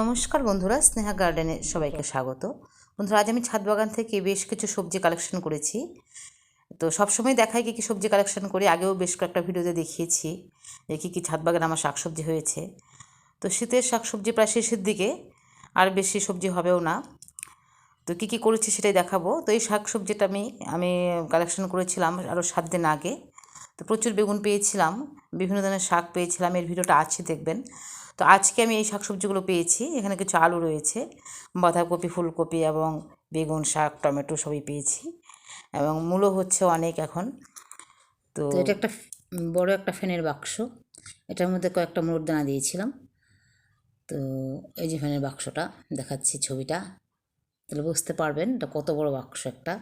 নমস্কার বন্ধুরা স্নেহা গার্ডেনে সবাইকে স্বাগত। বন্ধুরা আজ আমি ছাদ বাগান থেকে বেশ কিছু সবজি কালেকশন করেছি। তো সবসময় দেখাই কী কী সবজি কালেকশন করি আগেও বেশ কয়েকটা ভিডিওতে দেখিয়েছি যে কী কী ছাদ বাগান আমার শাকসবজি হয়েছে। তো শীতের শাকসবজি প্রায় শেষের দিকে আর বেশি সবজি হবেও না। তো কী কী করেছি সেটাই দেখাবো। তো এই শাক সবজিটা আমি আমি কালেকশন করেছিলাম আরও সাত দিন আগে। তো প্রচুর বেগুন পেয়েছিলাম বিভিন্ন ধরনের শাক পেয়েছিলাম এর ভিডিওটা আছে দেখবেন। তো আজকে আমি এই শাকসবজিগুলো পেয়েছি। এখানে কিছু আলু রয়েছে, বাঁধাকপি, ফুলকপি এবং বেগুন শাক, টমেটো সবই পেয়েছি এবং মূলো হচ্ছে অনেক এখন। তো এটা একটা বড় একটা ফ্যানের বাক্স। এটার মধ্যে কয়েকটা মোড় দানা দিয়েছিলাম। তো এই যে ফ্যানের বাক্সটা, দেখাচ্ছি ছবিটা। তাহলে বুঝতে পারবেন এটা কত বড় বাক্স একটা।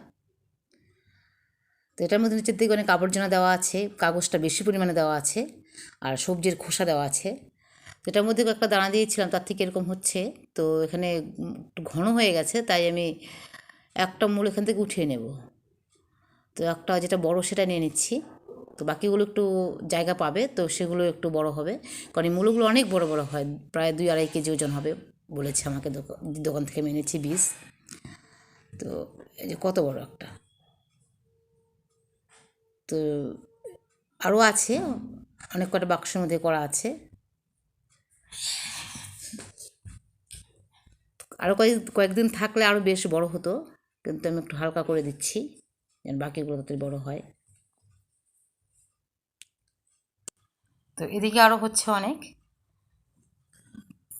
তো এটার মধ্যে নিচের দিকে অনেক আবর্জনা দেওয়া আছে, কাগজটা বেশি পরিমাণে দেওয়া আছে, আর সবজির খোসা দেওয়া আছে। তো এটার মধ্যে একটা দানা দিয়েছিলাম, তার থেকে এরকম হচ্ছে। তো এখানে একটু ঘন হয়ে গেছে, তাই আমি একটা মূল এখান থেকে উঠিয়ে নেব। তো একটা যেটা বড় সেটা নিয়ে নিচ্ছি। তো বাকিগুলো একটু জায়গা পাবে, তো সেগুলো একটু বড় হবে। কারণ এই মূলগুলো অনেক বড় বড় হয়, প্রায় দুই আড়াই কেজি ওজন হবে বলেছে আমাকে দোকান দোকান থেকে আমি এনেছি বীজ। তো এই যে কত বড় একটা। তো আরও আছে, অনেক কটা বাক্সের মধ্যে করা আছে। আরও কয়েক, কয়েকদিন থাকলে আরও বেশ বড় হতো, কিন্তু আমি একটু হালকা করে দিচ্ছি, যেন বাকিগুলো তাড়াতাড়ি বড় হয়। তো এদিকে আরও হচ্ছে অনেক।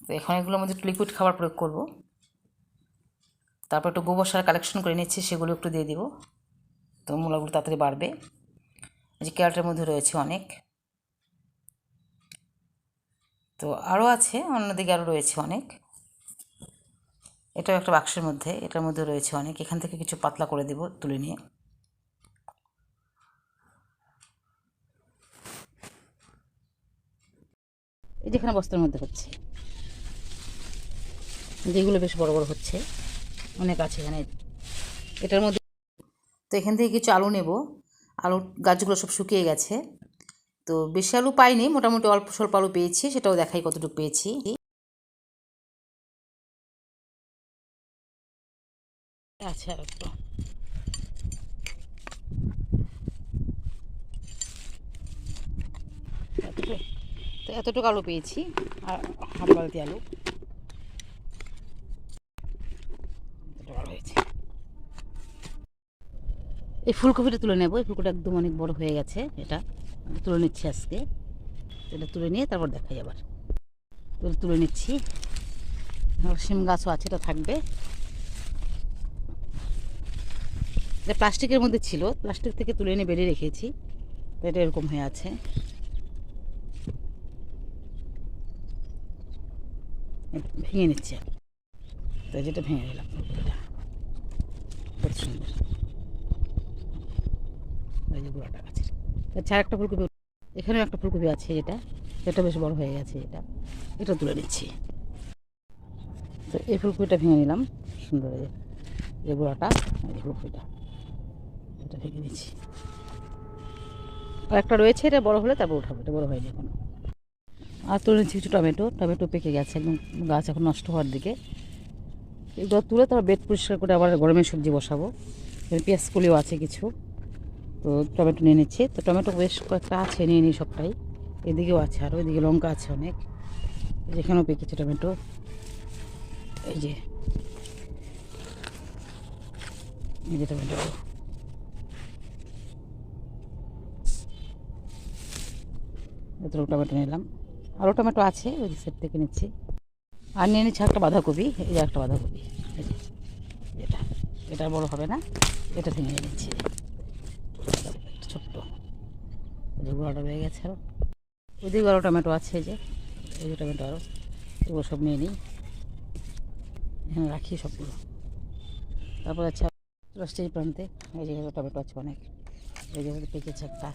তো এখন এগুলোর মধ্যে একটু লিকুইড খাবার প্রয়োগ করব। তারপর একটু গোবর সার কালেকশন করে নিচ্ছি, সেগুলো একটু দিয়ে দিব। তো মূলাগুলো তাড়াতাড়ি বাড়বে। যে ক্যারেটের মধ্যে রয়েছে অনেক। তো আরও আছে, অন্যদিকে আরও রয়েছে অনেক। এটাও একটা বাক্সের মধ্যে, এটার মধ্যে রয়েছে অনেক। এখান থেকে কিছু পাতলা করে দেব তুলে নিয়ে। এই যেখানে বস্তার মধ্যে হচ্ছে। যেগুলো বেশ বড় বড় হচ্ছে। অনেক আছে এখানে। এটার মধ্যে তো এখান থেকে কিছু আলু নেব। আলু গাছগুলো সব শুকিয়ে গেছে। তো বেশি আলু পাইনি, মোটামুটি অল্প স্বল্প আলু পেয়েছি, সেটাও দেখাই কতটুকু পেয়েছি। আর একটু এতটুকু তো এতটুকু আলু পেয়েছি, আর হাফ বালতি আলু। এই ফুলকপিটা তুলে নেব, এই ফুলকপিটা একদম অনেক বড় হয়ে গেছে, এটা। তুলে নিচ্ছি আজকে। এটা তুলে নিয়ে তারপর দেখাই আবার। তুলে তুলে নিচ্ছি। শিম গাছও আছে, এটা থাকবে। এটা প্লাস্টিকের মধ্যে ছিল। প্লাস্টিক থেকে তুলে এনে বেরিয়ে রেখেছি। এটা এরকম হয়ে আছে। ভেঙে নিচ্ছে তো যেটা ভেঙে ফুলকপিটা কত সুন্দর। গাছের আচ্ছা একটা ফুলকপি, এখানেও একটা ফুলকপি আছে এটা এটা বেশ বড় হয়ে গেছে এটা। এটা তুলে নিচ্ছি। তো এই ফুলকপিটা ভেঙে নিলাম, সুন্দর এই গোড়াটা, এই ফুলকপিটা, এটা ভেঙে নিচ্ছি। আর একটা রয়েছে, এটা বড় হলে তারপর উঠাবো, এটা বড় হয়নি এখনও। আর তুলে নিচ্ছি কিছু টমেটো টমেটো পেকে গেছে, একদম গাছ এখন নষ্ট হওয়ার দিকে। এগুলো তুলে তারপর বেড পরিষ্কার করে আবার গরমের সবজি বসাবো। পেঁয়াজ কলিও আছে কিছু। তো টমেটো নিয়ে নিচ্ছি। তো টমেটো বেশ কয়েকটা আছে, নিয়ে নিই সবটাই। এদিকেও আছে আর ওইদিকে লঙ্কা আছে অনেক। যেখানেও পেকেছে টমেটো। এই যে। এই যে টমেটো। এতটুকু টমেটো নিলাম। আরও টমেটো আছে, ওই সেট থেকে নিচ্ছি। আর নিয়ে নিচ্ছি একটা বাঁধাকপি, এই যে একটা বাঁধাকপি। এটা। এটা বড় হবে না, এটা থেকে নিয়ে নিচ্ছি। গোড়াটা রয়ে গেছে আরও ওইদিকে আরও টমেটো আছে যে, এই যে টমেটো আরও এগুলো সব নিয়ে নিই। এখানে রাখি সবগুলো। তারপর আছে রসটি প্রান্তে, এই যে টমেটো আছে অনেক। এই যে পেকেছে একটা।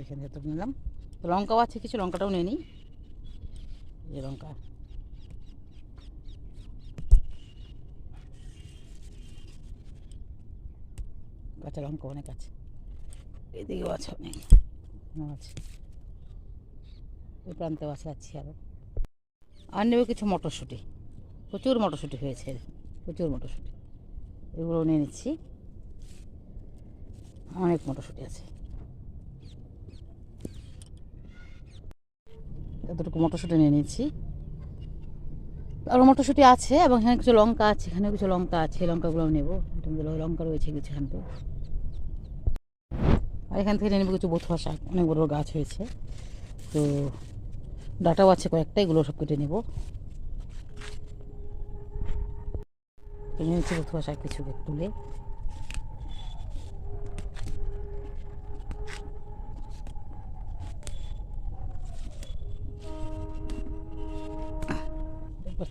এখানে যত নিলাম। তো লঙ্কাও আছে কিছু, লঙ্কাটাও নিয়ে নিই। এই লঙ্কা। কাঁচা লঙ্কা অনেক আছে। এদিকেও আছে অনেক। আছে। ওই প্রান্তেও আছে, আছি আরও আর নেবে কিছু মটরশুঁটি। প্রচুর মটরশুঁটি হয়েছে। প্রচুর মটরশুঁটি। এগুলো নিয়ে নিচ্ছি। অনেক মটরশুঁটি আছে। এতটুকু মটরশুঁটি নিয়ে নিচ্ছি। আরও মটরশুঁটি আছে এবং এখানে কিছু লঙ্কা আছে এখানে কিছু লঙ্কা আছে লঙ্কাগুলো নেব। লঙ্কা রয়েছে কিছু এখান থেকে আর এখান থেকে নিয়ে কিছু বথুয়া শাক অনেক বড় গাছ হয়েছে। তো ডাটাও আছে কয়েকটা এগুলো সব কেটে নেব। তো নিচ্ছি বথুয়া শাক কিছু তুলে।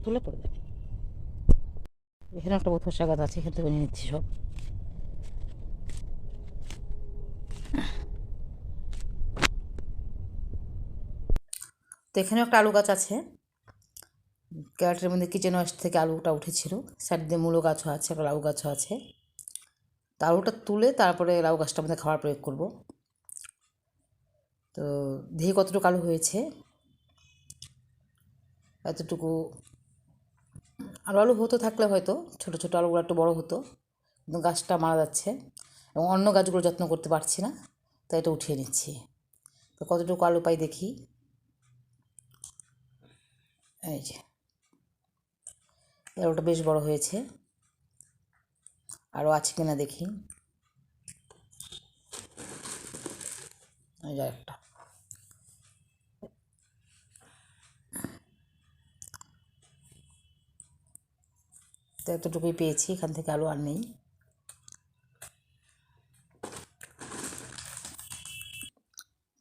তুলে পড়ে যাবে এখানে একটা বথুয়া শাক আছে, এখান থেকে নিয়ে নিচ্ছি সব। তো এখানেও একটা আলু গাছ আছে। ক্যারেটের মধ্যে কিচেন ওয়েস্ট থেকে আলুটা উঠেছিল। সাইড দিয়ে মূলো গাছও আছে, একটা লাউ গাছও আছে। তো আলুটা তুলে তারপরে লাউ গাছটার মধ্যে খাবার প্রয়োগ করব। তো দেখি কতটুকু আলু হয়েছে। এতটুকু আরও আলু হতো থাকলে হয়তো ছোটো ছোটো আলুগুলো একটু বড়ো হতো। কিন্তু গাছটা মারা যাচ্ছে এবং অন্য গাছগুলো যত্ন করতে পারছি না, তাই এটা উঠিয়ে নিচ্ছি। তো কতটুকু আলু পাই দেখি। এই যে। আলুটা বেশ বড় হয়েছে। আরও আছে কিনা দেখি। এই যে একটা তো এতটুকুই পেয়েছি, এখান থেকে আলু আর নেই।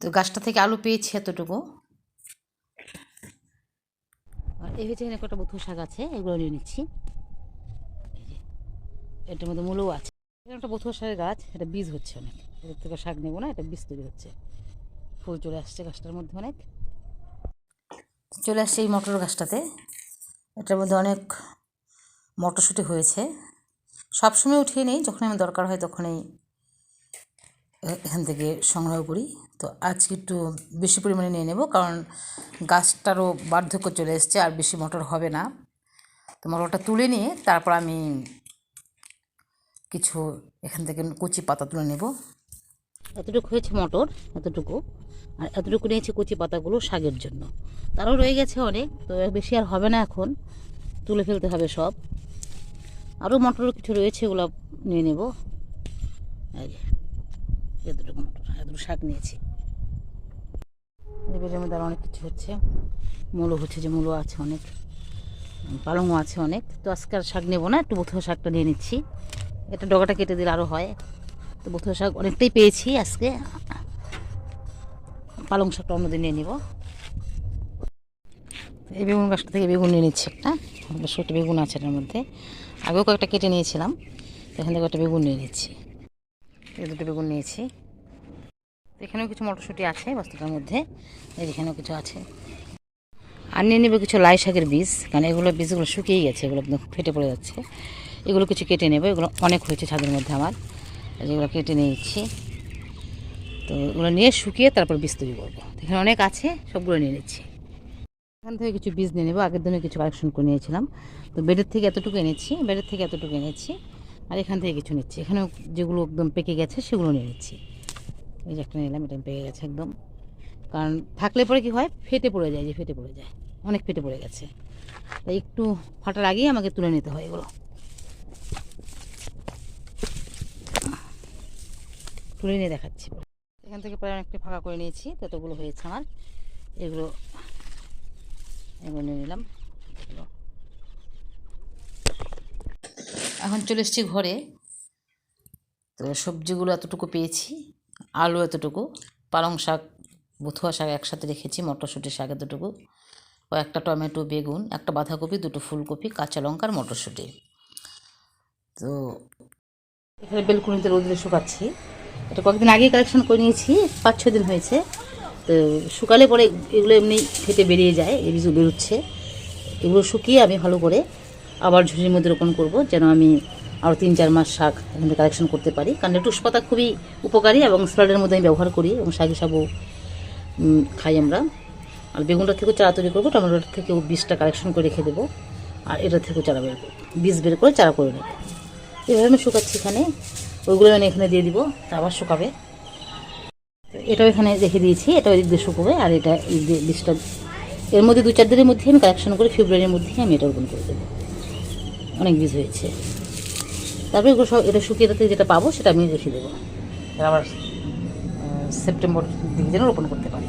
তো গাছটা থেকে আলু পেয়েছি এতটুকু। এই হচ্ছে এখানে কটা বথু শাক আছে, এগুলো নিয়ে নিচ্ছি। এটার মধ্যে মূলও আছে। এখানে একটা বথুয়া শাকের গাছ, এটা বীজ হচ্ছে অনেক। এর থেকে শাক নেব না, এটা বীজ তৈরি হচ্ছে। ফুল চলে আসছে গাছটার মধ্যে অনেক। চলে আসছে এই মটর গাছটাতে। এটার মধ্যে অনেক মটরশুঁটি হয়েছে। সবসময় উঠিয়ে নেই যখন আমার দরকার হয় তখনই এখান থেকে সংগ্রহ করি। তো আজকে একটু বেশি পরিমাণে নিয়ে নেব কারণ গাছটারও বার্ধক্য চলে এসছে আর বেশি মটর হবে না। তো মটরটা তুলে নিয়ে তারপর আমি কিছু এখান থেকে কচি পাতা তুলে নেব। এতটুকু হয়েছে মটর, এতটুকু। আর এতটুকু নিয়েছি কচি পাতাগুলো শাকের জন্য। তারও রয়ে গেছে অনেক, তো বেশি আর হবে না এখন। তুলে ফেলতে হবে সব। আরও মটর কিছু রয়েছে ওগুলো নিয়ে নেব। এতটুকু মটর এতটুকু শাক নিয়েছি। মধ্যে আরও অনেক কিছু হচ্ছে। মূলো হচ্ছে যে মূলো আছে অনেক। পালংও আছে অনেক। তো আজকে আর শাক নেব না, একটু বথুয়া শাকটা নিয়ে নিচ্ছি। এটা ডগাটা কেটে দিলে আরও হয়। তো বথুয়া শাক অনেকটাই পেয়েছি আজকে। পালং শাকটা অন্যদিন নিয়ে নিব। এই বেগুন গাছটা থেকে বেগুন নিয়ে নিচ্ছি একটা। একটা বেগুন আছে এটার মধ্যে। আগেও কয়েকটা কেটে নিয়েছিলাম। এখান থেকে একটা বেগুন নিয়ে নিচ্ছি। এই দুটো বেগুন নিয়েছি। এখানেও কিছু মটরশুঁটি আছে বস্তাটার মধ্যে, এই যেখানেও কিছু আছে। আর নিয়ে নেবে কিছু লাই শাকের বীজ, কারণ এগুলো বীজগুলো শুকিয়ে গেছে, এগুলো ফেটে পড়ে যাচ্ছে। এগুলো কিছু কেটে নেবে, এগুলো অনেক হয়েছে ছাদের মধ্যে আমার। এগুলো কেটে নিয়েছি। তো এগুলো নিয়ে শুকিয়ে তারপর বীজ তৈরি করব। এখানে অনেক আছে, সবগুলো নিয়ে নিচ্ছি। এখান থেকে কিছু বীজ নিয়ে নেব, আগের দিনে কিছু কালেকশন করে নিয়েছিলাম। তো বেডের থেকে এতটুকু এনেছি, বেডের থেকে এতটুকু এনেছি। আর এখান থেকে কিছু নিচ্ছি। এখানেও যেগুলো একদম পেকে গেছে, সেগুলো নিয়ে নিচ্ছি। এই যে একটা নিলাম, এটা পেকে গেছে একদম। কারণ থাকলে পরে কি হয়? ফেটে পড়ে যায়, যে ফেটে পড়ে যায়। অনেক ফেটে পড়ে গেছে। তাই একটু ফাটার আগেই আমাকে তুলে নিতে হয় এগুলো। তুলে নিয়ে দেখাচ্ছি। এখান থেকে প্রায় অনেকটা ফাঁকা করে নিয়েছি, ততগুলো হয়েছে আমার। এগুলো এগুলো নিয়ে নিলাম। এখন চলে এসেছি ঘরে। তো সবজিগুলো এতটুকু পেয়েছি, আলু এতটুকু, পালং শাক বথুয়া শাক একসাথে রেখেছি, মটরশুঁটি শাক এতটুকু, কয়েকটা টমেটো, বেগুন, একটা বাঁধাকপি, দুটো ফুলকপি, কাঁচা লঙ্কা আর মটরশুঁটি। তো এখানে বেলকুনিতে রোদে শুকাচ্ছি। এটা কয়েকদিন আগেই কালেকশন করে নিয়েছি, পাঁচ ছ দিন হয়েছে। তো শুকালে পরে এগুলো এমনি ফেটে বেরিয়ে যায় বীজ বেরোচ্ছে। এগুলো শুকিয়ে আমি ভালো করে আবার ঝুড়ির মধ্যে রোপণ করব, যেন আমি আরও তিন, চার মাস শাক এখানে কালেকশন করতে পারি। কারণ লেটুস পাতা খুবই উপকারী এবং স্যালাডের মধ্যে আমি ব্যবহার করি এবং শাক হিসাবেও খাই আমরা। আর বেগুনটা থেকেও চারা তৈরি করব টমেটোর থেকেও বীজটা কালেকশন করে রেখে দেবো, আর এটা থেকেও চারা বের করব। বীজ বের করে চারা করে নেব। এভাবে আমি শুকাচ্ছি এখানে। ওইগুলো আমি এখানে দিয়ে দিব, তা আবার শুকাবে। এটাও এখানে রেখে দিয়েছি এটাও এদিক দিয়ে শুকোবে, আর এটা বীজটা এর মধ্যে দু, চার দিনের মধ্যে আমি কালেকশন করে ফেব্রুয়ারির মধ্যেই আমি এটা রোপণ করে দেবো। অনেক বীজ হয়েছে। তারপরে এগুলো সব এটা শুকিয়ে তাতে যেটা পাবো, সেটা আমি রেখে দেবো। আবার সেপ্টেম্বর দিকে যেন রোপণ করতে পারি।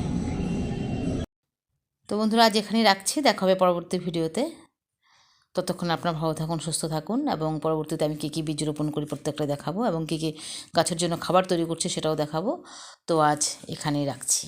তো বন্ধুরা, আজ এখানেই রাখছি। দেখা হবে পরবর্তী ভিডিওতে। ততক্ষণ আপনার ভালো থাকুন, সুস্থ থাকুন, এবং পরবর্তীতে আমি কী কী বীজ রোপণ করি প্রত্যেকটা দেখাবো, এবং কী কী গাছের জন্য খাবার তৈরি করছি সেটাও দেখাবো। তো আজ এখানেই রাখছি।